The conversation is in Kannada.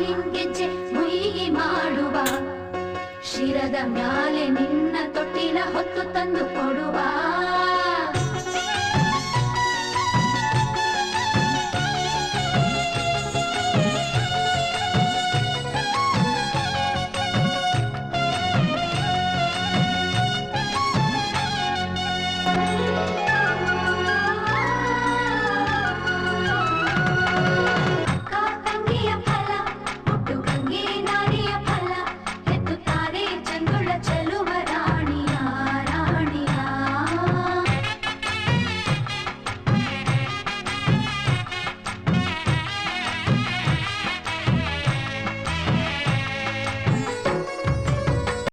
ಹಿಂಗೆಜ್ಜೆ ಮುಯಿಗಿ ಮಾಡುವ ಶಿರದ ಮ್ಯಾಲೆ ನಿನ್ನ ತೊಟ್ಟಿನ ಹೊತ್ತು ತಂದುಕೊಂಡು